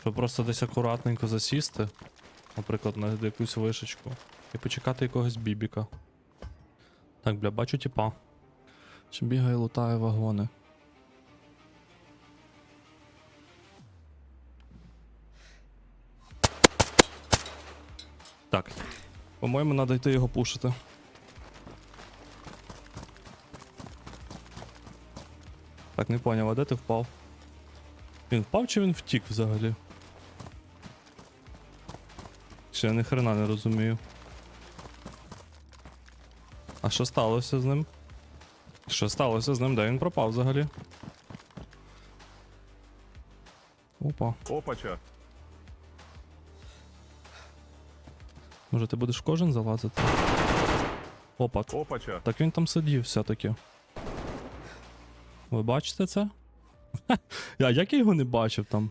Щоб просто десь акуратненько засісти, наприклад, на якусь вишечку, і почекати якогось бібіка. Так, бля, бачу тіпа. Чи бігає, лутає вагони. Так. По-моєму, треба йти його пушити. Так, не поняв, а де ти впав? Він впав чи він втік взагалі? Ще я ні хрена не розумію. А що сталося з ним? Що сталося з ним? Де він пропав взагалі? Опа. Опача. Може ти будеш кожен залазити? Опа. Опача. Так він там сидів все-таки. Ви бачите це? Я як я його не бачив там?